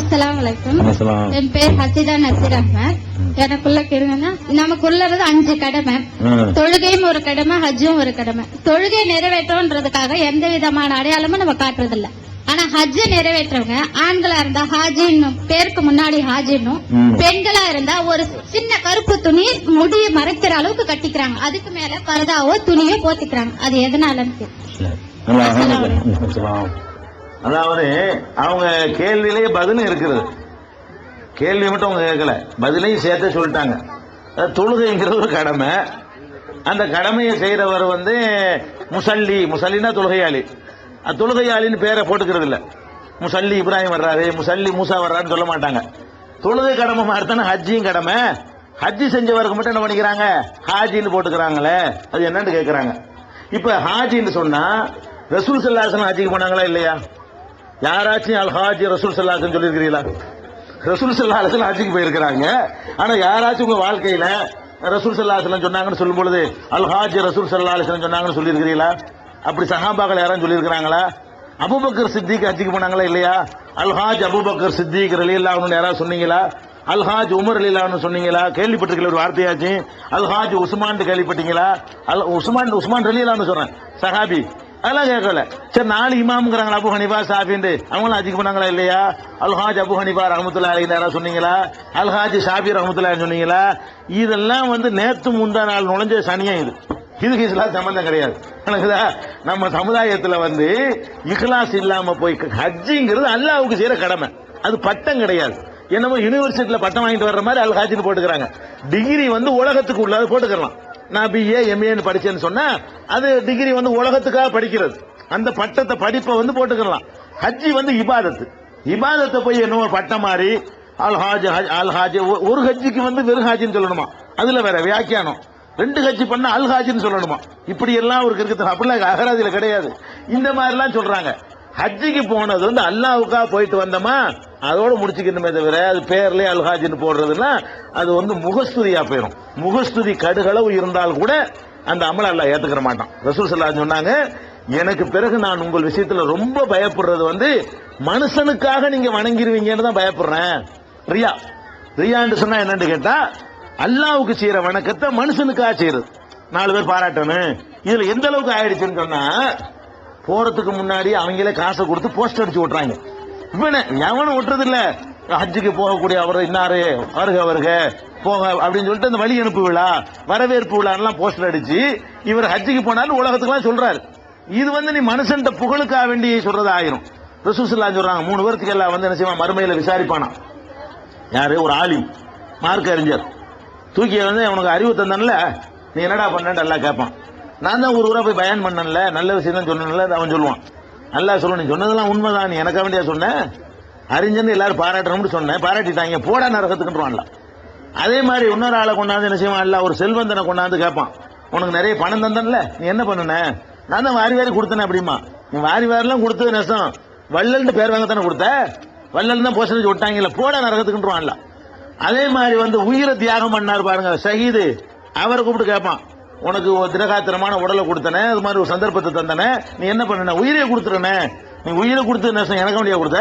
அஸ்ஸலாம். என் பேர் ஹசிதா நசீர் அஹ்மத். எனக்குள்ள கேளுங்கன்னா நமக்குள்ளது அஞ்சு கடமை. தொழுகையும் ஒரு கடமை ஹஜ்ஜும் ஒரு கடமை. தொழுகை நிறைவேற்றோன்றதுக்காக எந்த விதமான அடையாளமும் நம்ம காட்டுறது இல்ல ஆனா ஹஜ்ஜ நிறைவேற்றவங்க ஆண்களா இருந்தா ஹாஜின்னும் பேருக்கு முன்னாடி ஹாஜின்னும். பெண்களா இருந்தா ஒரு சின்ன கருப்பு துணி முடிய மறைக்கிற அளவுக்கு கட்டிக்கிறாங்க. அதுக்கு மேல பரதாவோ துணியோ போத்திக்கிறாங்க. அது எதனாலன்னு அதாவது அவங்க கேள்வியிலேயே பதிலும் இருக்கிறது கேள்வி மட்டும் அவங்க கேட்கல. பதிலையும் சேர்த்து சொல்லிட்டாங்க. தொழுகைங்கிறது ஒரு கடமை. அந்த கடமையை செய்கிறவர் வந்து முசல்லி. முசல்லினா தொழுகையாளி. தொழுகையாளின்னு பேரை போட்டுக்கிறது இல்லை. முசல்லி இப்ராஹிம் வர்றாரு முசல்லி மூசா வர்றாருன்னு சொல்ல மாட்டாங்க. தொழுகை கடமை மாதிரி தானே ஹஜ்ஜியும் கடமை. ஹஜ்ஜி செஞ்சவருக்கு மட்டும் என்ன பண்ணிக்கிறாங்க? ஹாஜின்னு போட்டுக்கிறாங்களே. அது என்னன்னு கேட்குறாங்க இப்போ ஹாஜின்னு சொன்னால் ரசூல் சல்லாசனம் ஹஜ்ஜிக்கு போனாங்களா இல்லையா? யாராச்சும் அல் ஹாஜி ரசூல் சல்லாசன் சொல்லியிருக்கிறீங்களா? ரசூல் சல்லாஹன் ஹாஜிக்கு போயிருக்கிறாங்க. ஆனா யாராச்சும் உங்க வாழ்க்கையில ரசூல் சல்லாஹன் சொன்னாங்கன்னு சொல்லும் பொழுது அல் ஹாஜி ரசூல் சல்லாஹன் சொன்னாங்கன்னு சொல்லியிருக்கிறீங்களா? அப்படி சஹாபாக்கள் யாரும் சொல்லியிருக்கிறாங்களா? அபூபக்கர் சித்திக் ஹஜ்ஜிக்கு போனாங்களா இல்லையா? Al Haj Abu Bakr Siddiq ரலியல்லாஹ்னு யாராவது சொன்னீங்களா? அல்ஹாஜ் உமர் அலிலான்னு சொன்னீங்களா? கேள்விப்பட்டிருக்கல ஒரு வார்த்தையாச்சு அல்ஹாஜ் உஸ்மான் கேள்விப்பட்டீங்களா? அல் உஸ்மான் உஸ்மான் ரலிலான்னு சொல்றேன். சஹாபி அதெல்லாம் கேட்கல. சரி நாலு இமாமுங்கிறாங்களா அபு ஹனிஃபா சாஃபின்ட்டு அவங்களும் ஹஜ்ஜிக்கு பண்ணாங்களா இல்லையா? அல்ஹாஜ் அபு ஹனிஃபா ரஹமத்துல்லா அலி யாராவது சொன்னீங்களா? அல்ஹாஜ் ஷாபி ரஹமத்துல்லா சொன்னீங்களா? இதெல்லாம் வந்து நேற்று முந்தா நாள் நுழைஞ்ச சனியம் இது. இதுக்கு இஸ்லாம் சம்பந்தம் கிடையாது. எனக்குதா நம்ம சமுதாயத்தில் வந்து இஹ்லாஸ் இல்லாமல் போய் ஹஜ்ஜிங்கிறது அல்லாவுக்கு செய்கிற கடமை. அது பட்டம் கிடையாது. என்னமோ யூனிவர்சிட்டியில் பட்டம் வாங்கிட்டு வர்ற மாதிரி அல்ஹாஜின்னு போட்டுக்கிறாங்க. டிகிரி வந்து உலகத்துக்கு உள்ளது போட்டுக்கலாம் நான் பிஏ எம்ஏன்னு படிச்சேன்னு சொன்னா அது டிகிரி வந்து உலகத்துக்காக படிக்கிறது. அந்த பட்டத்தை படிப்பை வந்து போட்டுக்கலாம் ஹஜ்ஜி வந்து இபாதத்து. இபாதத்தை போய் என்னமோ பட்டம் மாறி அல் ஹாஜ் ஹஜ்- அல் ஹாஜ் ஒரு ஹஜ்ஜிக்கு வந்து வெறும் ஹாஜின்னு சொல்லணுமா? அதுல வேற வியாக்கியானம். ரெண்டு ஹஜ்ஜி பண்ண அல் ஹாஜின்னு சொல்லணுமா? இப்படி எல்லாம் ஒரு இருக்குது. அப்படிலாம் அகராதியில கிடையாது. இந்த மாதிரிலாம் சொல்றாங்க. ஹஜ்ஜிக்கு போனது வந்து அல்லாவுக்காக போயிட்டு வந்தோமா? அதோடு முடிச்சுக்கணுமே தவிர அது பேர்லேயே அல்ஹாஜின்னு போடுறதுன்னா அது வந்து முகஸ்துதியாக போயிடும் முகஸ்துதி கடுகளவு இருந்தால் கூட அந்த அமலை அல்லாஹ் ஏற்றுக்கிற மாட்டான். ரசூல் சல்லா சொன்னாங்க எனக்கு பிறகு நான் உங்கள் விஷயத்தில் ரொம்ப பயப்படுறது வந்து மனுஷனுக்காக நீங்கள் வணங்கிடுவீங்கன்னு தான் பயப்படுறேன். ரியா. ரியான்னு சொன்னால் என்னன்னு கேட்டால் அல்லாவுக்கு செய்கிற வணக்கத்தை மனுஷனுக்காக செய்யறது. நாலு பேர் பாராட்டணும் இதில் எந்த அளவுக்கு ஆயிடுச்சுன்னு சொன்னால் போகிறதுக்கு முன்னாடி அவங்களே காசை கொடுத்து போஸ்ட் அடிச்சு விட்றாங்க எவனும் விட்டுறது இல்ல ஹஜ்ஜுக்கு போகக்கூடிய அவர் இன்னாரு? வருக வருக. போக அப்படின்னு சொல்லிட்டு அந்த வழி அனுப்பு விழா வரவேற்பு விழான்லாம் போஸ்டர் அடிச்சு இவர் ஹஜ்ஜுக்கு போனாலும் உலகத்துக்குலாம் சொல்றாரு. இது வந்து நீ மனுஷன்ட்ட புகழுக்காக வேண்டி சொல்றது ஆயிரும். ரசூசுல்லா சொல்றாங்க மூணு பேர்த்துக்கு எல்லாம் வந்து என்ன செய்வான்? மறுமையில விசாரிப்பானா? யாரு? ஒரு ஆலிம் மார்க் அறிஞர். தூக்கி வந்து அவனுக்கு அறிவு தந்தன்ல நீ என்னடா பண்ணேன்னு எல்லாம் கேட்பான். நான் தான் ஒரு ஊரா போய் பயன் பண்ணல நல்ல விஷயம் தான் சொன்னேன்ல அவன் சொல்லுவான். நல்லா சொல்ல நீ சொன்னதெல்லாம் உண்மைதான். நீ எனக்காக வேண்டியா சொன்னேன் அறிஞர்னு எல்லாரும் பாராட்டணும்னு சொன்னேன் பாராட்டிட்டாங்க. போடா நரகத்துக்குன்றான்ல அதே மாதிரி இன்னொரு ஆளை கொண்டாந்து என்ன செய்வான்? இல்ல ஒரு செல்வந்தனை கொண்டாந்து கேட்பான். உனக்கு நிறைய பணம் தந்தன்ல நீ என்ன பண்ணுன? நான் தான் வாரி வாரி கொடுத்தேன் அப்படிமா. நீ வாரி வாரிலாம் கொடுத்தது நெசம் வள்ளல்னு பேர் வாங்க தானே கொடுத்த? வள்ளல் தான் போஷன் விட்டாங்கல்ல. போடா நரகத்துக்குன்றான்ல அதே மாதிரி வந்து உயிரை தியாகம் பண்ணார் பாருங்க ஷஹீது. அவரை கூப்பிட்டு கேட்பான். உனக்கு திரகாத்திரமான உடலை கொடுத்தனே அது மாதிரி ஒரு சந்தர்ப்பத்தை தந்தனே நீ என்ன பண்ணன? உயிரை கொடுத்துறனே நீ உயிரை கொடுத்து நெசம் எனக்கு வேண்டிய கொடுத்த?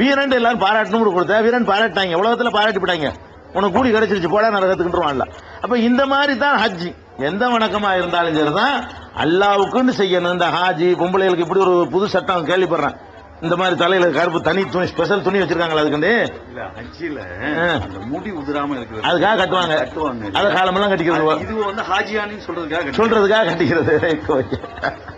வீரன் எல்லாரும் பாராட்டணும் கொடுத்த. வீரன் பாராட்டாங்க உலகத்தில் பாராட்டி விட்டாங்க உனக்கு கூலி கிடைச்சிருச்சு போட நரகத்துக்குன்றவான்ல அப்போ இந்த மாதிரி தான் ஹஜ்ஜி. எந்த வணக்கமாக இருந்தாலும் சரி தான் அல்லாவுக்குன்னு செய்யணும். இந்த ஹாஜி பொம்பளைகளுக்கு இப்படி ஒரு புது சட்டம் கேள்விப்படுறேன். இந்த மாதிரி தலையில கருப்பு தனி துணி ஸ்பெஷல் துணி வச்சிருக்காங்களா அதுக்கு இல்ல ஹஜ்ஜில. அந்த முடி உதிராம இருக்கிறது. அதுக்காக கட்டுவாங்க. கட்டுவாங்க. அதை காலமெல்லாம் கட்டிக்கிறது இது வந்து ஹாஜியானின்னு சொல்றதுக்காக. சொல்றதுக்காக கட்டிக்கிறது.